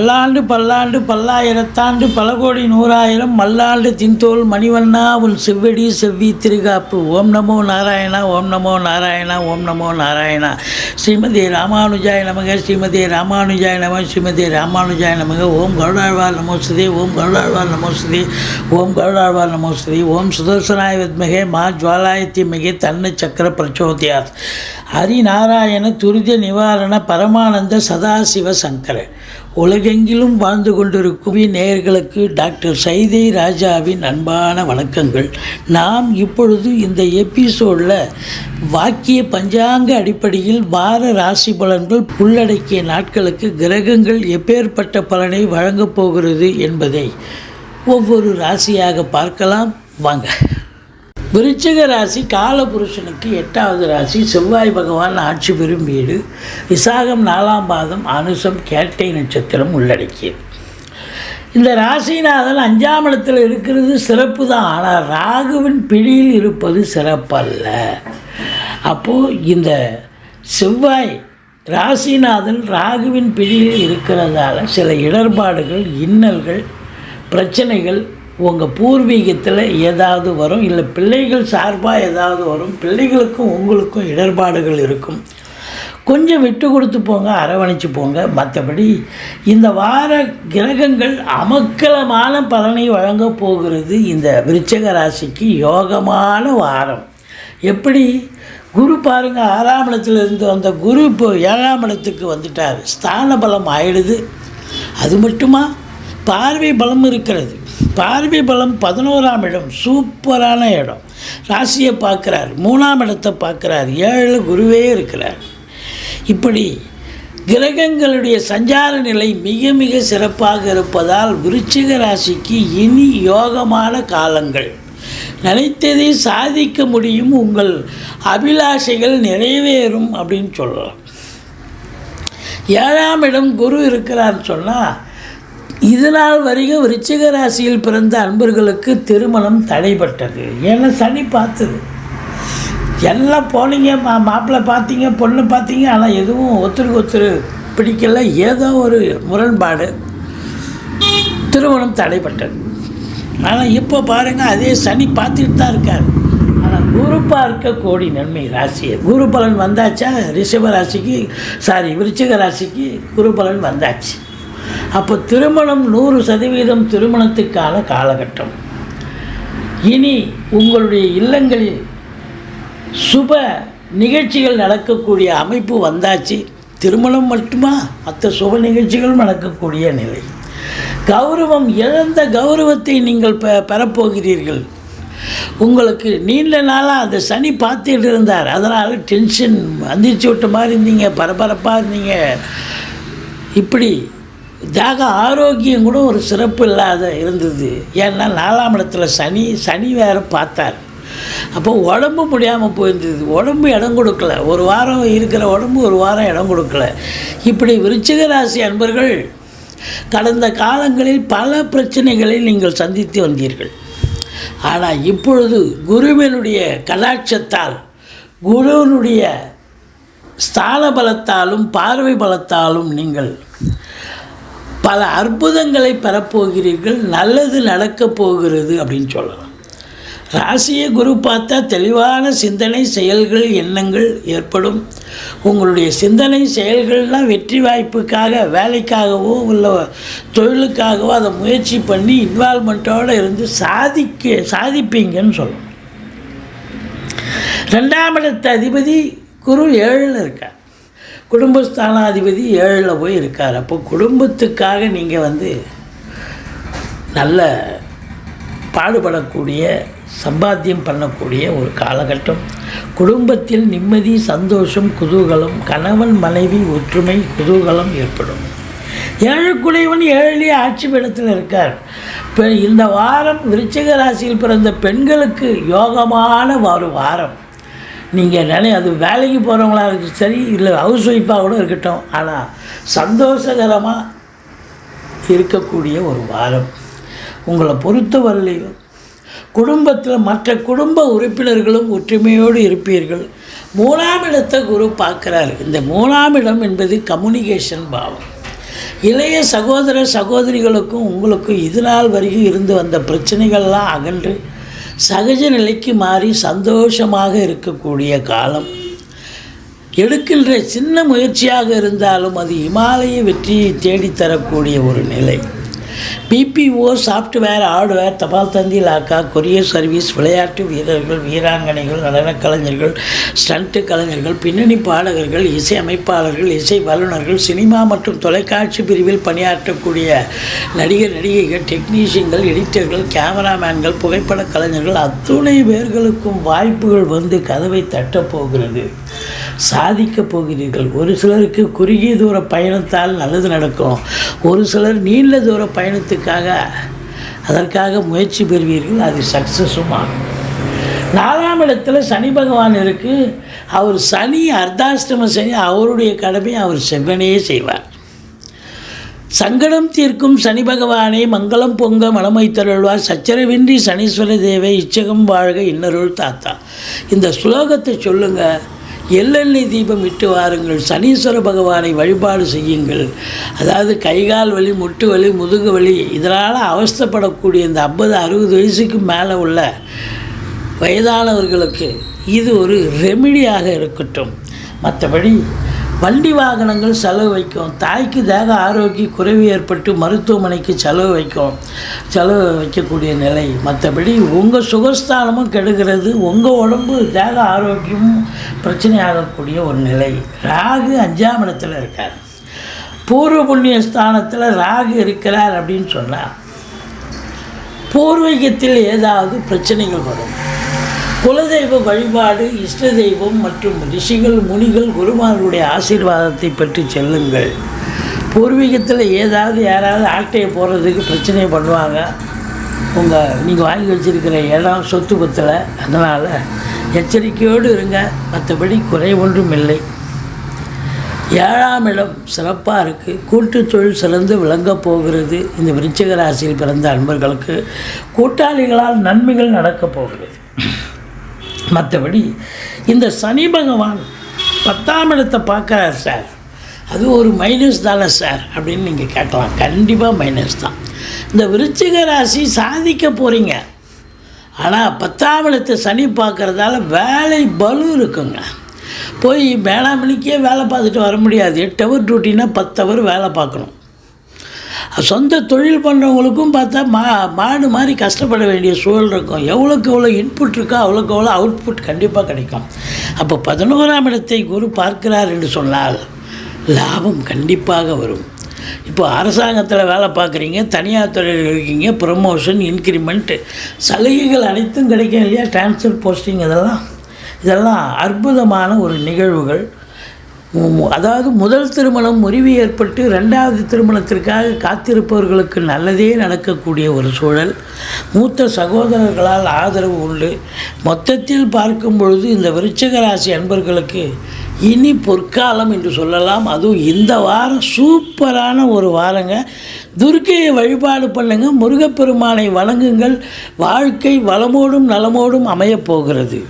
பல்லாண்டு பல்லாண்டு பல்லாயிரத்தாண்டு பல கோடி நூறாயிரம் மல்லாண்டு தின்தோல் மணிவண்ணா உன் செவ்வடி செவ்வி திருகாப்பு. ஓம் நமோ நாராயணா ஓம் நமோ நாராயணா ஓம் நமோ நாராயணா. ஸ்ரீமதி ராமானுஜாய நமக ஸ்ரீமதி ராமானுஜாய நம ஸ்ரீமதி ராமானுஜாய நமக. ஓம் கருடாழ்வார் நமோஸ்துதே ஓம் கருடாழ்வார் நமோஸ்துதே ஓம் கருடாழ்வார் நமோஸ்துதே ஓம் சுதர்சனாய வித்மகே மா ஜுவாலாயத்தி மிகே தன்ன சக்கர பிரச்சோதியாத். ஹரிநாராயண துரித நிவாரண பரமானந்த சதாசிவ சங்கர. உலகெங்கிலும் வாழ்ந்து கொண்டிருக்கும் நேயர்களுக்கு டாக்டர் சைதை ராஜாவின் அன்பான வணக்கங்கள். நாம் இப்பொழுது இந்த எபிசோடில் வாக்கிய பஞ்சாங்க அடிப்படையில் வார ராசி பலன்கள் உள்ளடக்கிய நாட்களுக்கு கிரகங்கள் எப்பேற்பட்ட பலனை வழங்கப் போகிறது என்பதை ஒவ்வொரு ராசியாக பார்க்கலாம். வாங்க. விருச்சிக ராசி காலபுருஷனுக்கு எட்டாவது ராசி. செவ்வாய் பகவான் ஆட்சி பெறும் வீடு. விசாகம் நாலாம் பாதம் அனுசம் கேட்டை நட்சத்திரம் உள்ளடக்கியது. இந்த ராசிநாதன் அஞ்சாம் இடத்தில் இருக்கிறது சிறப்பு தான். ஆனால் ராகுவின் பிடியில் இருப்பது சிறப்பல்ல. அப்போது இந்த செவ்வாய் ராசிநாதன் ராகுவின் பிடியில் இருக்கிறதால சில இடர்பாடுகள் இன்னல்கள் பிரச்சனைகள் உங்கள் பூர்வீகத்தில் ஏதாவது வரும் இல்லை பிள்ளைகள் சார்பாக ஏதாவது வரும் பிள்ளைகளுக்கும் உங்களுக்கும் இடர்பாடுகள் இருக்கும். கொஞ்சம் விட்டு கொடுத்து போங்க அரவணைச்சு போங்க. மற்றபடி இந்த வார கிரகங்கள் அமக்கலமான பலனை வழங்கப் போகிறது இந்த விருச்சக ராசிக்கு யோகமான வாரம். எப்படி? குரு பாருங்கள் ஆறாம் இடத்துலேருந்து வந்த குரு இப்போ ஏழாம் இடத்துக்கு வந்துட்டார். ஸ்தான பலம் ஆயிடுது. அது மட்டுமா? பார்வை பலம் இருக்கிறது. பார்வை பலம் பதினோராம் இடம் சூப்பரான இடம். ராசியை பார்க்குறார் மூணாம் இடத்தை பார்க்குறார் ஏழு குருவே இருக்கிறார். இப்படி கிரகங்களுடைய சஞ்சார நிலை மிக மிக சிறப்பாக இருப்பதால் விருச்சிக ராசிக்கு இனி யோகமான காலங்கள். நினைத்ததை சாதிக்க முடியும் உங்கள் அபிலாஷைகள் நிறைவேறும் அப்படின்னு சொல்லலாம். ஏழாம் இடம் குரு இருக்கிறான்னு சொன்னால் இதனால் வரைக்கும் விருச்சிக ராசியில் பிறந்த அன்பர்களுக்கு திருமணம் தடைப்பட்டது ஏன்னா சனி பார்த்தது. எல்லாம் போனீங்க மா மாப்பிள்ளை பார்த்தீங்க பொண்ணு பார்த்தீங்க ஆனால் எதுவும் ஒருத்தருக்கு ஒருத்தர் பிடிக்கல. ஏதோ ஒரு முரண்பாடு. திருமணம் தடைப்பட்டது ஆனால் இப்போ பாருங்கள் அதே சனி பார்த்துட்டு தான் இருக்கார். ஆனால் குரு பார்க்க கோடி நன்மை ராசியை குரு பலன் வந்தாச்சா? ரிஷப ராசிக்கு சாரி விருச்சிக ராசிக்கு குரு பலன் வந்தாச்சு. அப்போ திருமணம் நூறு சதவீதம் திருமணத்துக்கான காலகட்டம். இனி உங்களுடைய இல்லங்களில் சுப நிகழ்ச்சிகள் நடக்கக்கூடிய அமைப்பு வந்தாச்சு. திருமணம் மட்டுமா? அத்த சுப நிகழ்ச்சிகளும் நடக்கக்கூடிய நிலை. கௌரவம் இழந்த கௌரவத்தை நீங்கள் பெ பெறப்போகிறீர்கள். உங்களுக்கு நீண்ட நாளாக அந்த சனி பார்த்துட்டு இருந்தார். அதனால் டென்ஷன் அந்திரிச்சு விட்ட மாதிரி இருந்தீங்க பரபரப்பாக இருந்தீங்க. இப்படி தேக ஆரோக்கியம் கூட ஒரு சிறப்பு இல்லாத இருந்தது. ஏன்னா நாலாம் இடத்துல சனி சனி வேறு பார்த்தார். அப்போ உடம்பு முடியாமல் போயிருந்தது. உடம்பு இடம் கொடுக்கல. ஒரு வாரம் இருக்கிற உடம்பு ஒரு வாரம் இடம் கொடுக்கல. இப்படி விருச்சிக ராசி அன்பர்கள் கடந்த காலங்களில் பல பிரச்சனைகளை நீங்கள் சந்தித்து வந்தீர்கள். ஆனால் இப்பொழுது குருவினுடைய கலாட்சத்தால் குருவினுடைய ஸ்தான பலத்தாலும் பார்வை பலத்தாலும் நீங்கள் பல அற்புதங்களை பெறப்போகிறீர்கள் நல்லது நடக்கப் போகிறது அப்படின்னு சொல்லலாம். ராசியை குரு பார்த்தா தெளிவான சிந்தனை செயல்கள் எண்ணங்கள் ஏற்படும். உங்களுடைய சிந்தனை செயல்கள்லாம் வெற்றி வாய்ப்புக்காக வேலைக்காகவோ உள்ள தொழிலுக்காகவோ அதை முயற்சி பண்ணி இன்வால்மெண்ட்டோடு இருந்து சாதிக்க சாதிப்பீங்கன்னு சொல்லணும். ரெண்டாம் இடத்த அதிபதி குரு ஏழில் இருக்கார். குடும்பஸ்தானாதிபதி ஏழில் போய் இருக்கார். அப்போ குடும்பத்துக்காக நீங்கள் வந்து நல்ல பாடுபடக்கூடிய சம்பாத்தியம் பண்ணக்கூடிய ஒரு காலகட்டம். குடும்பத்தில் நிம்மதி சந்தோஷம் குதூகலம் கணவன் மனைவி ஒற்றுமை குதூகலம் ஏற்படும். ஏழுக்குடையவன் ஏழிலே ஆட்சி பீடத்தில் இருக்கார். இப்போ இந்த வாரம் விருச்சிக ராசியில் பிறந்த பெண்களுக்கு யோகமான ஒரு வாரம். நீங்கள் நினை அது வேலைக்கு போகிறவங்களா இருக்கட்டும் சரி இல்லை ஹவுஸ் ஒய்ஃபாக கூட இருக்கட்டும் ஆனால் சந்தோஷகரமாக இருக்கக்கூடிய ஒரு வாரம். உங்களை பொறுத்தவரையிலையும் குடும்பத்தில் மற்ற குடும்ப உறுப்பினர்களும் ஒற்றுமையோடு இருப்பீர்கள். மூணாம் இடத்தை குரு பார்க்குறாரு. இந்த மூணாம் இடம் என்பது கம்யூனிகேஷன் பாவம். இளைய சகோதர சகோதரிகளுக்கும் உங்களுக்கும் இது நாள் வரைக்கும் இருந்து வந்த பிரச்சனைகள்லாம் அகன்று சகஜ நிலைக்கு மாறி சந்தோஷமாக இருக்கக்கூடிய காலம். எடுக்கின்ற சின்ன முயற்சியாக இருந்தாலும் அது இமாலய வெற்றியை தேடித்தரக்கூடிய ஒரு நிலை. பிபிஓ சாஃப்ட்வேர் ஹார்ட்வேர் தபால் தந்தி லாக்கா கொரியர் சர்வீஸ் விளையாட்டு வீரர்கள் வீராங்கனைகள் நடனக் கலைஞர்கள் ஸ்டண்ட்டு கலைஞர்கள் பின்னணி பாடகர்கள் இசை அமைப்பாளர்கள் இசை வல்லுநர்கள் சினிமா மற்றும் தொலைக்காட்சி பிரிவில் பணியாற்றக்கூடிய நடிகர் நடிகைகள் டெக்னீஷியன்கள் எடிட்டர்கள் கேமராமேன்கள் புகைப்பட கலைஞர்கள் அத்துணை பேர்களுக்கும் வாய்ப்புகள் வந்து கதவை தட்டப்போகிறது சாதிக்கப் போகிறீர்கள். ஒரு சிலருக்கு குறுகிய தூர பயணத்தால் நல்லது நடக்கும். ஒரு சிலர் நீண்ட தூர பயணம் பயணத்துக்காக அதற்காக முயற்சி பெறுவீர்கள் அது சக்ஸஸும் ஆகும் நாலாம் இடத்துல சனி பகவான் இருக்குது அவர் சனி அர்த்தாஷ்டம சனி அவருடைய கடமை அவர் செவ்வனையே செய்வார். சங்கடம் தீர்க்கும் சனி பகவானே மங்களம் பொங்க மனமை தருள்வார் சச்சரவின்றி சனீஸ்வர தேவை இச்சகம் வாழ்க இன்னருள் தாத்தா. இந்த ஸ்லோகத்தை சொல்லுங்கள் எள்ளெண்ணெய் தீபம் இட்டு வாருங்கள். சனீஸ்வர பகவானை வழிபாடு செய்யுங்கள். அதாவது கைகால் வலி முட்டு வலி முதுகு வலி இதனால் அவஸ்தைப்படக்கூடிய இந்த ஐம்பது அறுபது வயசுக்கு மேலே உள்ள வயதானவர்களுக்கு இது ஒரு ரெமிடியாக இருக்கட்டும். மற்றபடி வண்டி வாகனங்கள் செலவு வைக்கும். தாய்க்கு தேக ஆரோக்கிய குறைவு ஏற்பட்டு மருத்துவமனைக்கு செலவு வைக்கும். செலவு வைக்கக்கூடிய நிலை. மற்றபடி உங்கள் சுகஸ்தானமும் கெடுகிறது. உங்கள் உடம்பு தேக ஆரோக்கியமும் பிரச்சனையாகக்கூடிய ஒரு நிலை. ராகு அஞ்சாம் இடத்துல இருக்கார். பூர்வ புண்ணிய ஸ்தானத்தில் ராகு இருக்கிறார் அப்படின்னு சொன்னார் பூர்வீகத்தில் ஏதாவது பிரச்சனைகள் வரும். குலதெய்வ வழிபாடு இஷ்ட தெய்வம் மற்றும் ரிஷிகள் முனிகள் குருமார்களுடைய ஆசீர்வாதத்தை பெற்று செல்லுங்கள். பூர்வீகத்தில் ஏதாவது யாராவது ஆட்டையை போடுறதுக்கு பிரச்சனை பண்ணுவாங்க. உங்கள் நீங்கள் வாங்கி வச்சிருக்கிற இடம் சொத்து பத்தில். அதனால் எச்சரிக்கையோடு இருங்க. மற்றபடி குறை ஒன்றும் இல்லை. ஏழாம் இடம் சிறப்பாக இருக்குது கூட்டு தொழில் சிறந்து விளங்கப் போகிறது. இந்த விருச்சிக ராசியில் பிறந்த அன்பர்களுக்கு கூட்டாளிகளால் நன்மைகள் நடக்கப் போகிறது. மற்றபடி இந்த சனி பகவான் பத்தாம் இடத்தை பார்க்குறார் சார். அது ஒரு மைனஸ் தானே சார் அப்படின்னு நீங்கள் கேட்கலாம். கண்டிப்பாக மைனஸ் தான். இந்த விருச்சிக ராசி சாதிக்க போகிறீங்க ஆனால் பத்தாம் இடத்தை சனி பார்க்குறதால வேலை பலு இருக்குங்க. போய் வேளாமணிக்கே வேலை பார்த்துட்டு வர முடியாது. எட்டு ஹவர் டியூட்டினா பத்து ஹவர் வேலை பார்க்கணும். சொந்த தொழில் பண்ணுறவங்களுக்கும் பார்த்தா மா மாடு மாதிரி கஷ்டப்பட வேண்டிய சூழல் இருக்கும். எவ்வளோக்கு எவ்வளோ இன்புட் இருக்கோ அவ்வளோக்கு எவ்வளோ அவுட்புட் கண்டிப்பாக கிடைக்கும். அப்போ பதினோராம் இடத்தை குரு பார்க்கிறார் என்று சொன்னால் லாபம் கண்டிப்பாக வரும். இப்போ அரசாங்கத்தில் வேலை பார்க்குறீங்க தனியார் துறையில் இருக்கீங்க ப்ரொமோஷன் இன்க்ரிமெண்ட்டு சலுகைகள் அனைத்தும் கிடைக்கும் இல்லையா? ட்ரான்ஸ்ஃபர் போஸ்டிங் இதெல்லாம் இதெல்லாம் அற்புதமான ஒரு நிகழ்வுகள். அதாவது முதல் திருமணம் முறிவு ஏற்பட்டு ரெண்டாவது திருமணத்திற்காக காத்திருப்பவர்களுக்கு நல்லதே நடக்கக்கூடிய ஒரு சூழல். மூத்த சகோதரர்களால் ஆதரவு உண்டு. மொத்தத்தில் பார்க்கும் பொழுது இந்த விருச்சக ராசி அன்பர்களுக்கு இனி பொற்காலம் என்று சொல்லலாம். அதுவும் இந்த வாரம் சூப்பரான ஒரு வாரங்க. துர்க்கையை வழிபாடு பண்ணுங்கள் முருகப்பெருமானை வணங்குங்கள். வாழ்க்கை வளமோடும் நலமோடும் அமையப் போகிறது.